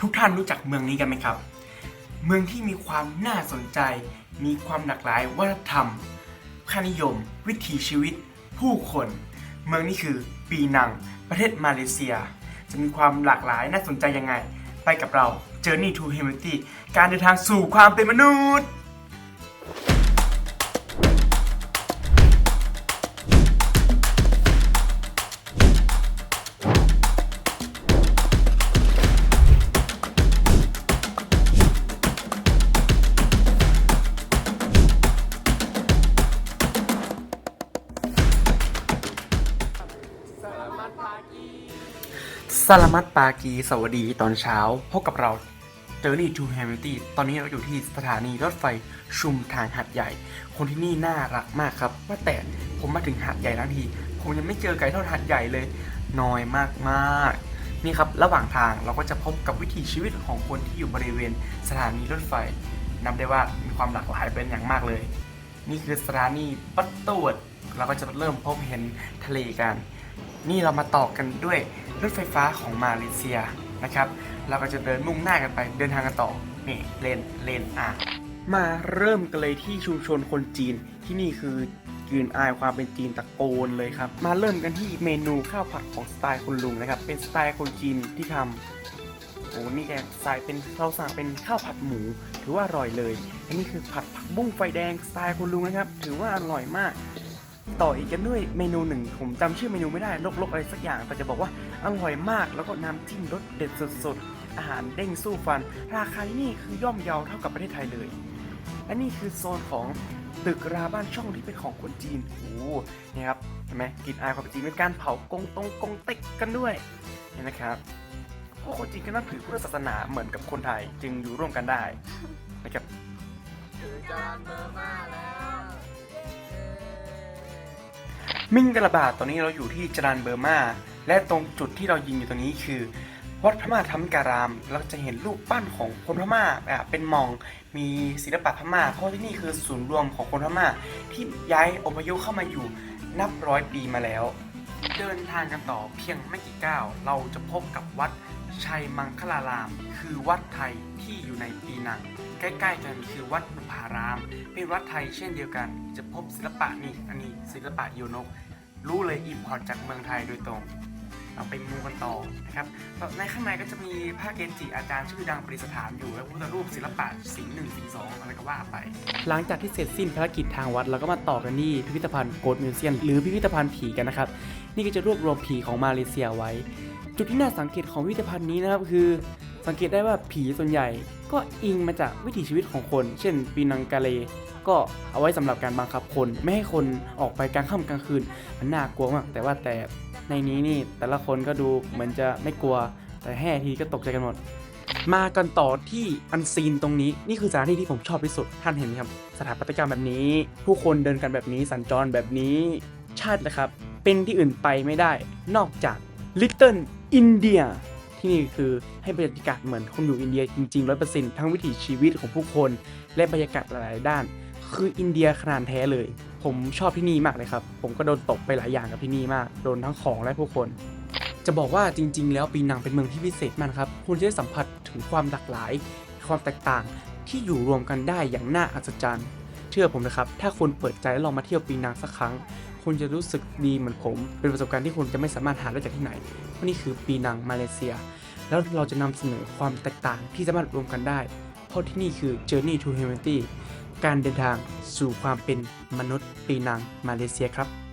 ทุกท่านรู้จักเมืองนี้กันไหมครับ เมืองที่มีความน่าสนใจ มีความหลากหลายวัฒนธรรมค่านิยม วิถีชีวิต ผู้คน เมืองนี้คือปีนัง ประเทศมาเลเซีย จะมีความหลากหลายน่าสนใจยังไง ไปกับเรา Journey to Humanity การเดินทางสู่ความเป็นมนุษย์ สลามัตปากีสวัสดีตอนเช้า พบกับเรา Journey to Humanity ตอนนี้เราอยู่ที่สถานีรถไฟชุมทางหัดใหญ่ คนที่นี่น่ารักมากครับ ว่าแต่ผมมาถึงหัดใหญ่ทั้งที ผมยังไม่เจอไก่ทอดหัดใหญ่เลยน้อยมากมากๆนี่ครับ ระหว่างทางเราก็จะพบกับวิถีชีวิตของคนที่อยู่บริเวณสถานีรถไฟ นับได้ว่ามีความหลากหลายเป็นอย่างมากเลย นี่คือสถานีปัตตวดเราก็จะเริ่มพบเห็นทะเลกัน นี่เรามาต่อกันด้วยรถไฟฟ้าของมาเลเซียนะครับ เราก็จะเดินมุ่งหน้ากันไปเดินทางกันต่อ นี่เลนเลนอะมาเริ่มกันเลยที่ชุมชนคนจีนที่นี่คือกลืนอายความเป็นจีนตะโกนเลยครับ มาเริ่มกันที่เมนูข้าวผัดของสไตล์คุณลุงนะครับ เป็นสไตล์คนจีนที่ทำโอ้นี่แกสายเป็นเราสั่งเป็นข้าวผัดหมูถือว่าอร่อยเลย อันนี้คือผัดผักบุ้งไฟแดงสไตล์คุณลุงนะครับ ถือว่าอร่อยมาก ต่ออีกกันด้วยเมนูหนึ่งผมจำชื่อเมนูไม่ได้ลกๆอะไรสักอย่าง แต่จะบอกว่าอร่อยมากแล้วก็น้ำจิ้มรสเด็ดสุดๆ อาหารเด้งสู้ฟัน ราคาที่นี่คือย่อมเยาเท่ากับประเทศไทยเลย และนี่คือโซนของตึกราบ้านช่องที่เป็นของคนจีนโอ้นี่ครับเห็นไหมกลินอายความจีนเป็นการเผากงตรงกงเต็กกันด้วยเห็นนะครับเพราะคนจีนก็นับถือพุทธศาสนาเหมือนกับคนไทยจึงอยู่ร่วมกันได้นะครับมิ่ มิ่งกระบาดตอนนี้เราอยู่ที่จรันเบอร์มา และตรงจุดที่เรายิงอยู่ตรงนี้คือ วัดพระมาธรรมการาม เราจะเห็นรูปปั้นของคนพม่าแบบเป็นมองมีศิลปะพม่า เพราะที่นี่คือศูนย์รวมของคนพม่า ที่ย้ายอพยพเข้ามาอยู่นับร้อยปีมาแล้ว เดินทางกันต่อเพียงไม่กี่ก้าว เราจะพบกับวัดชัยมังคลาราม คือวัดไทยที่อยู่ในปีนัง ใกล้ๆกันคือวัดบุพาราม เป็นวัดไทยเช่นเดียวกัน จะพบศิลปะนี่อันนี้ศิลปะโยนก รู้เลยอิมพอร์ตจากเมืองไทยโดยตรง เราไปมูกันต่อนะครับในข้างในก็จะมีพระเกจิอาจารย์ชื่อดังประดิษฐานอยู่ และพุทธรูปศิลปะสีหนึ่งสีสองอะไรก็ว่าไป หลังจากที่เสร็จสิ้นภารกิจทางวัดเราก็มาต่อกันที่พิพิธภัณฑ์โกดมิวเซียมหรือพิพิธภัณฑ์ผีกันนะครับ นี่ก็จะรวบรวมผีของมาเลเซียไว้ จุดที่น่าสังเกตของพิพิธภัณฑ์นี้นะครับคือสังเกตได้ว่าผีส่วนใหญ่ ก็อิงมาจากวิถีชีวิตของคน เช่นปีนังกาเลก็เอาไว้สำหรับการบังคับคน ไม่ให้คนออกไปกลางค่ำกลางคืน มันน่ากลัวมาก แต่ว่าแต่ ในนี้นี่แต่ละคนก็ดูเหมือนจะไม่กลัว แต่แห่ทีก็ตกใจกันหมด มากันต่อที่อันซีนตรงนี้นี่คือสถานที่ที่ผมชอบที่สุด ท่านเห็นไหมครับ สถาปัตยกรรมแบบนี้ ผู้คนเดินกันแบบนี้สัญจรแบบนี้ ชาตินะครับ เป็นที่อื่นไปไม่ได้ นอกจาก Little India ที่นี่คือให้บรรยากาศเหมือนคนอยู่อินเดียจริงๆ100%ทั้งวิถีชีวิตของผู้คน และบรรยากาศหลายๆด้าน คืออินเดียขนาดแท้เลย ผมชอบที่นี่มากเลยครับ ผมก็โดนตกไปหลายอย่างกับที่นี่มาก โดนทั้งของและผู้คน จะบอกว่าจริง ๆ แล้วปีนังเป็นเมืองที่พิเศษมากครับ คุณจะได้สัมผัสถึงความหลากหลาย ความแตกต่างที่อยู่รวมกันได้อย่างน่าอัศจรรย์ เชื่อผมนะครับ ถ้าคุณเปิดใจและลองมาเที่ยวปีนังสักครั้ง คุณจะรู้สึกดีเหมือนผม เป็นประสบการณ์ที่คุณจะไม่สามารถหาได้จากที่ไหน เพราะนี่คือปีนังมาเลเซีย แล้วเราจะนำเสนอความแตกต่างที่สามารถรวมกันได้ เพราะที่นี่คือ Journey to Humanity การเดินทางสู่ความเป็นมนุษย์ปีนังมาเลเซียครับ